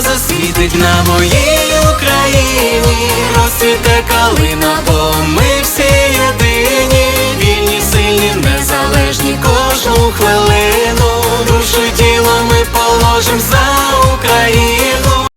Засвітить на моїй Україні, розцвіте калина, бо ми